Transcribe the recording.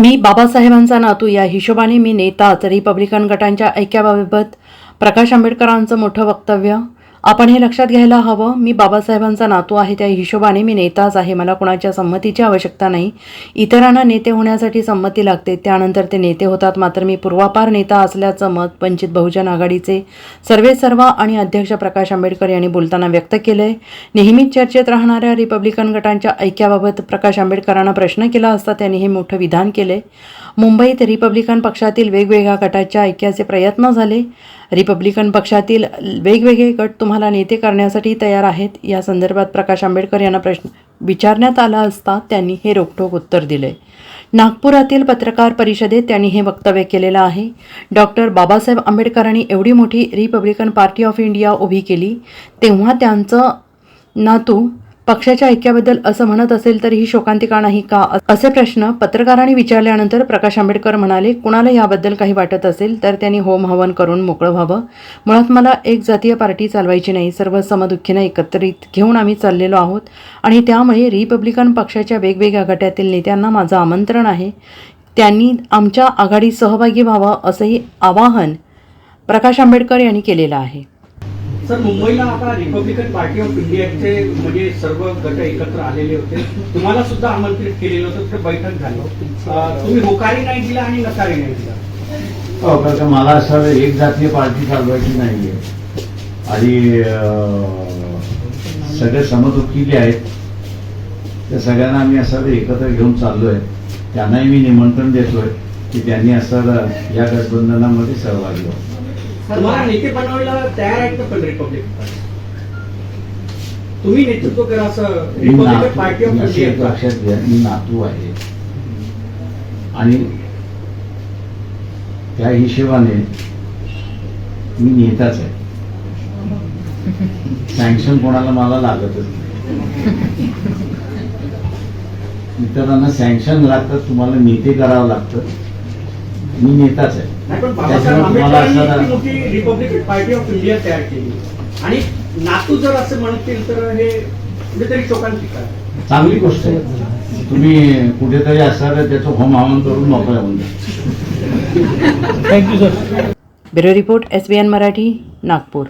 मी बाबासाहेबांचा नातू या हिशोबाने मी नेताच रिपब्लिकन गटांच्या ऐक्याबाबत प्रकाश आंबेडकरांचं मोठं वक्तव्य आपण हे लक्षात घ्यायला हवं मी बाबासाहेबांचा नातू आहे त्या हिशोबाने मी नेताच आहे मला कोणाच्या संमतीची आवश्यकता नाही. इतरांना नेते होण्यासाठी संमती लागते त्यानंतर ते नेते होतात मात्र मी पूर्वापार नेता असल्याचं मत वंचित बहुजन आघाडीचे सर्वे सर्वा आणि अध्यक्ष प्रकाश आंबेडकर यांनी बोलताना व्यक्त केलं आहे नेहमीच चर्चेत राहणाऱ्या रिपब्लिकन गटांच्या ऐक्याबाबत प्रकाश आंबेडकरांना प्रश्न केला असता त्यांनी हे मोठं विधान केले मुंबईत रिपब्लिकन पक्षातील वेगवेगळ्या गटाच्या ऐक्याचे प्रयत्न झाले. रिपब्लिकन पक्षातील वेगवेगळे गट तुम्हाला नेते करण्यासाठी तयार आहेत? या संदर्भात प्रकाश आंबेडकर यांना प्रश्न विचारण्यात आला असता त्यांनी हे रोखठोक उत्तर दिले. नागपुरातील पत्रकार परिषदेत त्यांनी हे वक्तव्य केलेलं आहे. डॉक्टर बाबासाहेब आंबेडकरांनी एवढी मोठी रिपब्लिकन पार्टी ऑफ इंडिया उभी केली तेव्हा त्यांचं नातू पक्षाच्या ऐक्याबद्दल असं म्हणत असेल तर ही शोकांतिका नाही का? असे प्रश्न पत्रकारांनी विचारल्यानंतर प्रकाश आंबेडकर म्हणाले कुणाला याबद्दल काही वाटत असेल तर त्यांनी होम हवन करून मोकळं व्हावं. मुळात मला एक जातीय पार्टी चालवायची नाही. सर्व समदुःखीनं एकत्रित घेऊन आम्ही चाललेलो आहोत आणि त्यामुळे रिपब्लिकन पक्षाच्या वेगवेगळ्या गटातील नेत्यांना माझं आमंत्रण आहे. त्यांनी आमच्या आघाडीत सहभागी व्हावं असंही आवाहन प्रकाश आंबेडकर यांनी केलेलं आहे. सर मुंबईला आता रिपब्लिकन पार्टी ऑफ इंडियाचे म्हणजे सर्व गट एकत्र आलेले होते. तुम्हाला सुद्धा आमंत्रित केलेलं होतं तिथे बैठक झालं तुम्ही होकारी नाही दिला आणि नकारी नाही दिला? हो, मला असं एक जातीय पार्टी चालवायची नाहीये. आणि सगळे समदुखी जे आहेत. त्या सगळ्यांना आम्ही असं एकत्र घेऊन चाललोय. त्यांनाही मी निमंत्रण देतोय की त्यांनी असं या गठबंधनामध्ये सहभागी व्हावं. तुम्हाला नेते बनवायला तयार आहेत का पण रिपब्लिकन पार्टी तुम्ही नेतृत्व करा असं रिपब्लिकन पार्टी ऑफ इंडिया लक्षात घ्या मी नातू आहे. आणि त्या हिशोबाने मी नेताच आहे. सँक्शन कोणाला मला लागतच नाही. इतरांना सँक्शन लागतं तुम्हाला नेते करावं लागतं. मी नेताच आहे. त्याच्यामुळे तुम्हाला असं रिपब्लिकन पार्टी ऑफ इंडिया तयार केली. आणि नातू जर असं म्हणतील तर हे कुठेतरी. चांगली गोष्ट आहे. तुम्ही कुठेतरी असणार त्याचं होम हवन करून मोकळं होऊन जा. Bureau report S B N Marathi Nagpur.